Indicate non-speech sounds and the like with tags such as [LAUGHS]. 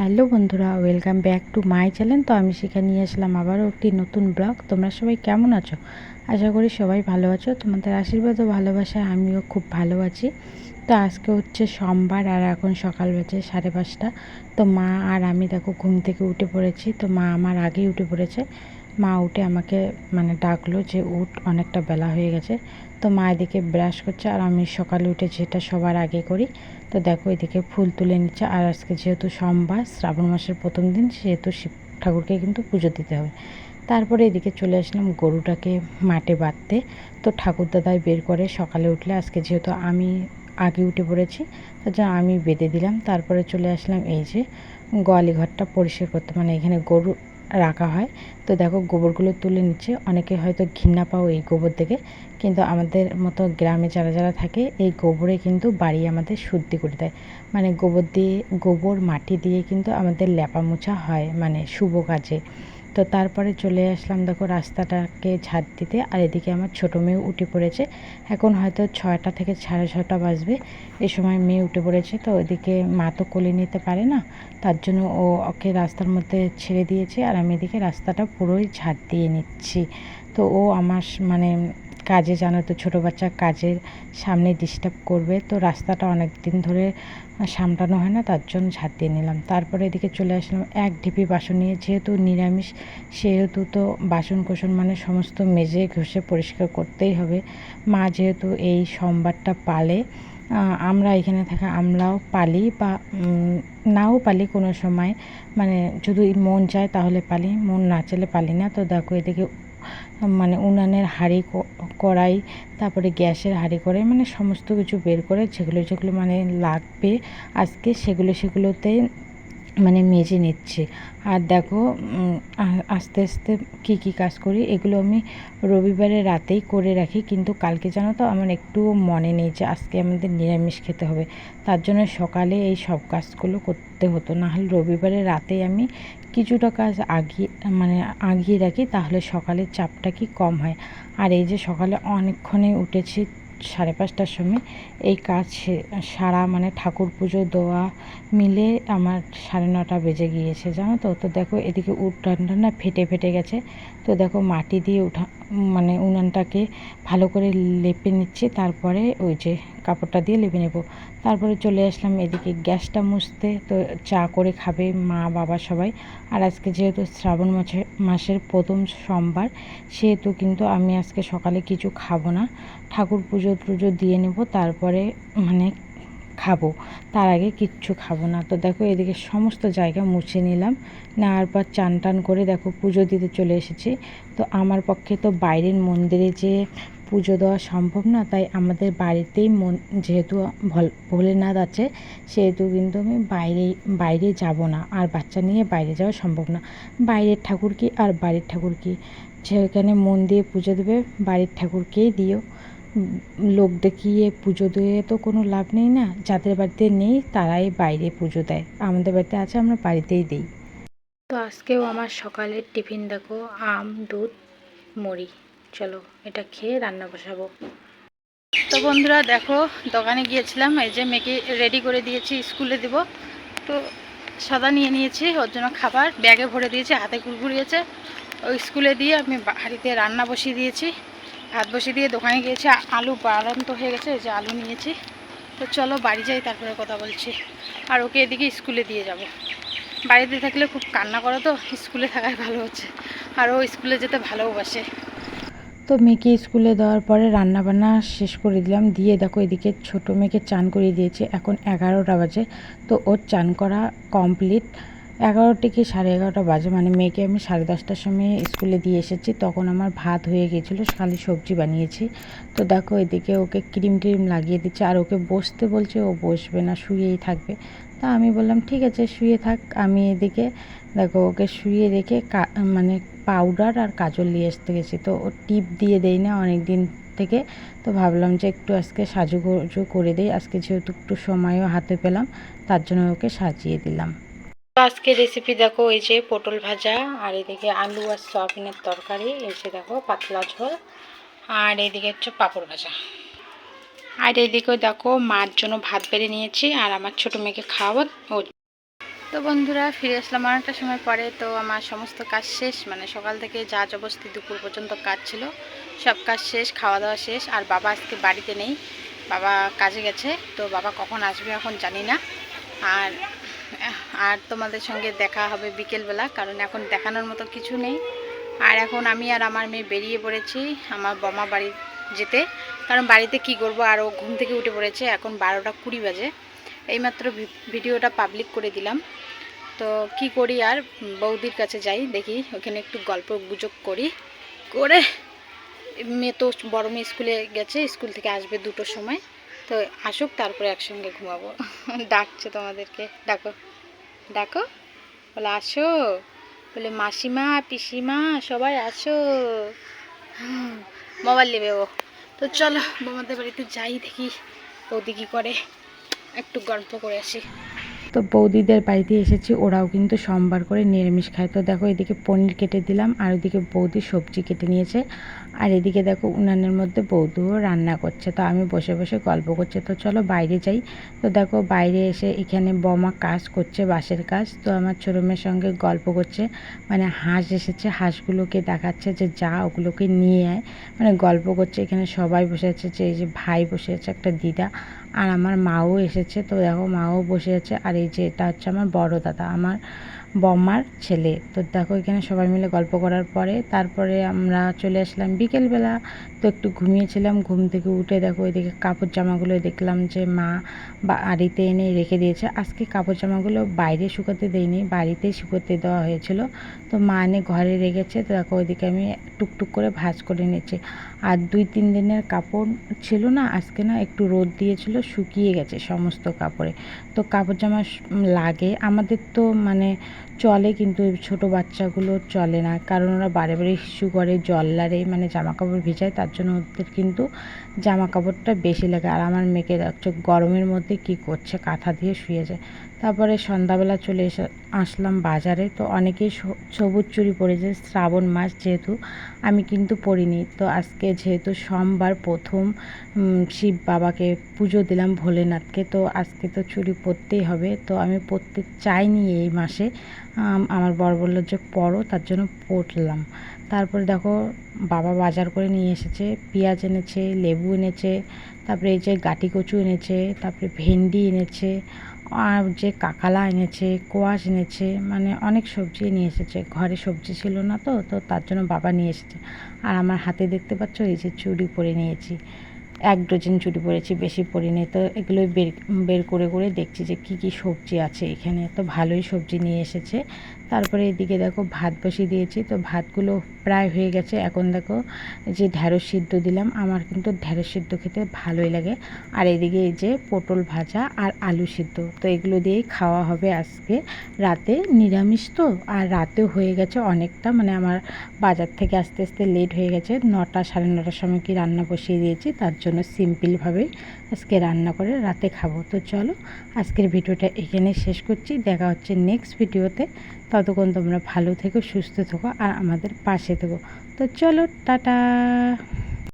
Hello বন্ধুরা, welcome back to my channel. তো আমি সেখানে নিয়ে আসলাম আবারও একটি নতুন ব্লগ। তোমরা সবাই কেমন আছো? আশা করি সবাই ভালো আছো। তোমাদের আশীর্বাদ ও ভালোবাসায় আমিও খুব ভালো আছি। তো আজকে হচ্ছে সোমবার আর এখন সকাল বেজে সাড়ে পাঁচটা। তো মা আর আমি দেখো ঘুম থেকে উঠে পড়েছি। তো মা আমার আগেই উঠে পড়েছে। মা উঠে আমাকে মানে ডাকলো যে, উঠ, অনেকটা বেলা হয়ে গেছে। তো মা এদিকে ব্রাশ করছে আর আমি সকালে উঠে যেটা সবার আগে করি, তো দেখো এদিকে ফুল তুলে নিচ্ছে। আর আজকে যেহেতু সোমবার, শ্রাবণ মাসের প্রথম দিন, সেহেতু শিব ঠাকুরকে কিন্তু পুজো দিতে হবে। তারপরে এদিকে চলে আসলাম গরুটাকে মাঠে বাঁধতে। তো ঠাকুর দাদাই বের করে সকালে উঠলে, আজকে যেহেতু আমি আগে উঠে পড়েছি তার আমি বেঁধে দিলাম। তারপরে চলে আসলাম এই যে গোয়ালি ঘরটা পরিষ্কার করতে। মানে এখানে গরু রাখা হয়। তো দেখো, গোবরগুলো তুলে নিচ্ছে। অনেকে হয়তো ঘৃণা পাও এই গোবর থেকে। কিন্তু আমাদের মতো গ্রামে যারা যারা থাকে, এই গোবরে কিন্তু বাড়ি আমাদের শুদ্ধি করে দেয়। মানে গোবর দিয়ে, গোবর মাটি দিয়ে কিন্তু আমাদের ল্যাপা মোছা হয় মানে শুভ কাজে। তো তারপরে চলে আসলাম দেখো রাস্তাটাকে ঝাড় দিতে। আর এদিকে আমার ছোটো মেয়ে উঠে পড়েছে। এখন হয়তো ছয়টা থেকে সাড়ে ছটা বাজবে। এ সময় মেয়ে উঠে পড়েছে, তো ওইদিকে মা তো কোলে নিতে পারে না। তার জন্য ও ওকে রাস্তার মধ্যে ছেড়ে দিয়েছে। আর আমি এদিকে রাস্তাটা পুরোই ঝাড় দিয়ে নিচ্ছি। তো ও আমার মানে কাজে জানো তো, ছোটো বাচ্চা কাজের সামনে ডিস্টার্ব করবে। তো রাস্তাটা অনেক দিন ধরে সামটানো হয় না, তার জন্য ঝাড় দিয়ে নিলাম। তারপরে এদিকে চলে আসলাম, এক ঢিপি বাসন নিয়ে, যেহেতু নিরামিষ, সেহেতু তো বাসন কোসন মানে সমস্ত মেজে ঘষে পরিষ্কার করতেই হবে। মা যেহেতু এই সোমবারটা পালে আমরা এখানে থাকা আমরাও পালি বা নাও পালি কোনো সময়। মানে যদি মন চায় তাহলে পালি, মন না চাইলে পালি না। তো দেখো এদিকে মানে উনানের হাঁড়ি কড়াই, তারপরে গ্যাসের হাঁড়ি কড়াই মানে সমস্ত কিছু বের করে যেগুলো যেগুলো মানে লাগবে, আজকে সেগুলো সেগুলোতে মানে মেজে নিচ্ছে। আর দেখো আস্তে আস্তে কি কি কাজ করি, এগুলো আমি রবিবারে রাতেই করে রাখি। কিন্তু কালকে জানো তো, আমার একটু মনে নেই যে আজকে আমাদের নিরামিষ খেতে হবে। তার জন্য সকালে এই সব কাজগুলো করতে হতো। না হলে রবিবারে রাতেই আমি কিছুটা কাজ আগিয়ে মানে আগিয়ে রাখি, তাহলে সকালের চাপটা কি কম হয়। আর এই যে সকালে অনেকক্ষণে উঠেছি সাড়ে পাঁচটার সময় এই কাজ সারা মানে ঠাকুর পুজো দেওয়া মিলে আমার সাড়ে নটা বেজে গিয়েছে, জানো তো? তো দেখো এদিকে উঠানটা না ফেটে ফেটে গেছে। তো দেখো মাটি দিয়ে উঠা মানে উনানটাকে ভালো করে লেপে নিচ্ছি, তারপরে ওই যে কাপড়টা দিয়ে লেপে নেব। তারপরে চলে আসলাম এদিকে গ্যাসটা মুছতে, তো চা করে খাবে মা, বাবা সবাই। আর আজকে যেহেতু শ্রাবণ মাসের মাসের প্রথম সোমবার, সেহেতু কিন্তু আমি আজকে সকালে কিছু খাব না। ঠাকুর পুজো টুজো দিয়ে নেব, তারপরে মানে খাব। তার আগে কিচ্ছু খাব না। তো দেখো এদিকে সমস্ত জায়গা মুছে নিলাম। নেওয়ার পর চান টান করে দেখো পুজো দিতে চলে এসেছি। তো আমার পক্ষে তো বাইরের মন্দিরে যে পুজো দেওয়া সম্ভব না, তাই আমাদের বাড়িতেই মন, যেহেতু ভোলেনাথ আছে, সেহেতু কিন্তু আমি বাইরে বাইরে যাব না। আর বাচ্চা নিয়ে বাইরে যাওয়া সম্ভব না। বাইরের ঠাকুর কি আর বাড়ির ঠাকুর কি? যেখানে মন দিয়ে পুজো দেবে, বাড়ির ঠাকুরকেই দিও। লোক দেখিয়ে পুজো দিয়ে তো কোনো লাভ নেই না। যাদের বাড়িতে নেই, তারাই বাইরে পুজো দেয়। আমাদের বাড়িতে আছে, আমরা বাড়িতেই দিই। তো আজকেও আমার সকালের টিফিন দেখো, আম, দুধ, মুড়ি। চলো, এটা খেয়ে রান্না বসাবো। তো বন্ধুরা, দেখো, দোকানে গিয়েছিলাম, এই যে মেয়েকে রেডি করে দিয়েছি, স্কুলে দেব। তো সাদা নিয়ে নিয়েছি, ওর জন্য খাবার। ব্যাগে ভরে দিয়েছি, হাতে কুলকুড়িয়েছে ওই স্কুলে দিয়ে আমি বাড়িতে রান্না বসিয়ে দিয়েছি। ভাত বসিয়ে দিয়ে দোকানে গিয়েছি আলু বাড়ন্ত হয়ে গেছে যে আলু নিয়েছি। তো চলো বাড়ি যাই, তারপরে কথা বলছি। আর ওকে এদিকে স্কুলে দিয়ে যাব। বাড়িতে থাকলে খুব কান্না করে তো, স্কুলে থাকাই ভালো হচ্ছে। আর ও স্কুলে যেতে ভালোবাসে। তো মেয়েকে স্কুলে দেওয়ার পরে রান্না বান্না শেষ করে দিলাম। দিয়ে দেখো এদিকে ছোটো মেয়েকে চান করিয়ে দিয়েছি, এখন এগারোটা বাজে। তো ওর চান করা কমপ্লিট এগারোটা কি সাড়ে এগারোটা বাজে? মানে মেয়েকে আমি সাড়ে দশটার সময় স্কুলে দিয়ে এসেছি। তখন আমার ভাত হয়ে গিয়েছিল খালি সবজি বানিয়েছি। তো দেখো এদিকে ওকে ক্রিম ট্রিম লাগিয়ে দিচ্ছে। আর ওকে বসতে বলছে, ও বসবে না, শুয়েই থাকবে। তা আমি বললাম, ঠিক আছে, শুয়ে থাক। আমি এদিকে দেখো ওকে শুয়ে রেখে মানে পাউডার আর কাজল নিয়ে আসতে গেছি। তো ও টিপ দিয়ে দেই না অনেক দিন থেকে। তো ভাবলাম যে একটু আজকে সাজুগুজু করে দিই। আজকে যেহেতু একটু সময়ও হাতে পেলাম, তার জন্য ওকে সাজিয়ে দিলাম। আজকে রেসিপি দেখো, এই যে পটল ভাজা, আর এদিকে আলু আর সয়াবিনের তরকারি, এই যে দেখো পাতলা ঝোল, আর এদিকে হচ্ছে পাঁপড় ভাজা। আর এইদিকে দেখো মার জন্য ভাত বেড়ে নিয়েছি, আর আমার ছোটো মেয়েকে খাওয়াবো তো বন্ধুরা ফিরে আসলাম অনেকটা সময় পরে, তো আমার সমস্ত কাজ শেষ মানে সকাল থেকে যা জবস্তি দুপুর পর্যন্ত কাজ ছিল, সব কাজ শেষ খাওয়া দাওয়া শেষ, আর বাবা আজকে বাড়িতে নেই, বাবা কাজে গেছে, তো বাবা কখন আসবে এখন জানি না, আর আর তোমাদের সঙ্গে দেখা হবে বিকেলবেলা, কারণ এখন দেখানোর মতো কিছু নেই। আর এখন আমি আর আমার মেয়ে বেরিয়ে পড়েছি আমার বমা বাড়ি যেতে। কারণ বাড়িতে কি করব, আর ও ঘুম থেকে উঠে পড়েছে, এখন বারোটা কুড়ি বাজে। এইমাত্র ভিডিওটা পাবলিক করে দিলাম। তো কি করি আর, বৌদির কাছে যাই, দেখি ওখানে একটু গল্প গুজব করি। করে মেয়ে তো বড় মেয়ে স্কুলে গেছে, স্কুল থেকে আসবে দুটোর সময়। তো আসুক, তারপরে একসঙ্গে ঘুমাবো। [LAUGHS] ডাকছে তোমাদেরকে। ডাকো। ডাকো। বলে, আসো। বলে, মাসিমা, পিসিমা, সবাই আসো। মোবাইল নেবে ও। তো চলো বোমাদের বাড়িতে যাই দেখি। বৌদি কী করে একটু গল্প করে আসি। তো বৌদিদের বাড়িতে এসেছি, ওরাও কিন্তু সোমবার করে নিরামিষ খায়। তো দেখো এদিকে পনির কেটে দিলাম, আর ওইদিকে বৌদি সবজি কেটে নিয়েছে। আর এদিকে দেখো উনানের মধ্যে বৌদিও রান্না করছে, তো আমি বসে বসে গল্প করছে। তো চলো বাইরে যাই। তো দেখো বাইরে এসে এখানে বমা কাজ করছে, বাঁশের কাজ। তো আমার ছোটো মেয়ের সঙ্গে গল্প করছে মানে হাঁস এসেছে, হাঁসগুলোকে দেখাচ্ছে যে যা ওগুলোকে নিয়ে আয়। মানে গল্প করছে, এখানে সবাই বসে আছে, যে এই যে ভাই বসে আছে, একটা দিদা। আর আমার মাও এসেছে। তো দেখো, মাও বসে আছে। আর এই যে এটা হচ্ছে আমার বড় দাদা। আমার বম্মার ছেলে। তো দেখো, এখানে সবাই মিলে গল্প করার পরে তারপরে আমরা চলে আসলাম বিকেলবেলা। তো একটু ঘুমিয়েছিলাম, ঘুম থেকে উঠে দেখো, এদিকে কাপড় জামাগুলো দেখলাম যে মা বা বাড়িতে এনে রেখে দিয়েছে। আজকে কাপড় জামাগুলো বাইরে শুকোতে দেয়নি বাড়িতেই শুকোতে দেওয়া হয়েছিল। তো মা এনে ঘরে রেখেছে, তো দেখো, ওইদিকে আমি টুকটুক করে ভাজ করে নিয়েছি। আর দুই তিন দিনের কাপড় ছিল না, আজকে না একটু রোদ দিয়েছিল, শুকিয়ে গেছে সমস্ত কাপড়ে। তো কাপড় জামা লাগে। আমাদের তো মানে চলে কিন্তু ছোট বাচ্চাগুলো চলে না। কারণ ওরা বারে বারে শিশু করে জল লাড়ে মানে জামা কাপড় ভিজায়, তার জন্য ওদের কিন্তু জামা কাপড়টা বেশি লাগে। আর আমার মেয়েকে দেখছ গরমের মধ্যে কি করছে? কাঁথা দিয়ে শুয়ে যায়। তারপরে সন্ধ্যাবেলা চলে এসে আসলাম বাজারে। তো অনেকেই সবুজ চুড়ি পরেছে, শ্রাবণ মাস যেহেতু, আমি কিন্তু পরিনি। তো আজকে যেহেতু সোমবার প্রথম শিব বাবাকে পুজো দিলাম ভোলেনাথকে, তো আজকে তো চুরি পরতেই হবে। তো আমি পরতে চাইনি এই মাসে। আমার বর বলল যে পরো, তার জন্য পরলাম। তারপরে দেখো, বাবা বাজার করে নিয়ে এসেছে, পেঁয়াজ এনেছে, লেবু এনেছে, তারপরে এই যে গাটি কচু এনেছে, তারপরে ভেন্ডি এনেছে আর যে কাকালা এনেছে, কোয়াশ এনেছে মানে অনেক সবজি নিয়ে এসেছে। ঘরে সবজি ছিল না তো তো তার জন্য বাবা নিয়ে এসেছে। আর আমার হাতে দেখতে পাচ্ছ, এই যে চুড়ি পরে নিয়েছি। এক ডজন চুড়ি পরেছি, বেশি পরিনি। তো এগুলোই বের বের করে করে দেখছি যে কি কি সবজি আছে এখানে। তো ভালোই সবজি নিয়ে এসেছে। তারপরে এদিকে দেখো ভাত বসিয়ে দিয়েছি। তো ভাতগুলো প্রায় হয়ে গেছে। এখন দেখো যে ঢ্যাঁড়স সিদ্ধ দিলাম, আমার কিন্তু ঢ্যাঁড়স সিদ্ধ খেতে ভালোই লাগে। আর এদিকে এই যে পটল ভাজা আর আলু সিদ্ধ। তো এগুলো দিয়েই খাওয়া হবে আজকে। রাতে নিরামিষ তো, আর রাতেও হয়ে গেছে অনেকটা। মানে আমার বাজার থেকে আস্তে আস্তে লেট হয়ে গেছে। নটা সাড়ে নটার সময় কি রান্না বসিয়ে দিয়েছি, তার জন্য সিম্পলভাবেই আজকে রান্না করে রাতে খাব। তো চলো, আজকের ভিডিওটা এখানে শেষ করছি। দেখা হচ্ছে নেক্সট ভিডিওতে ততক্ষণ তোমরা ভালো থেকো সুস্থ থেকো আর আমাদের পাশে থেকো। তো চলো টাটা।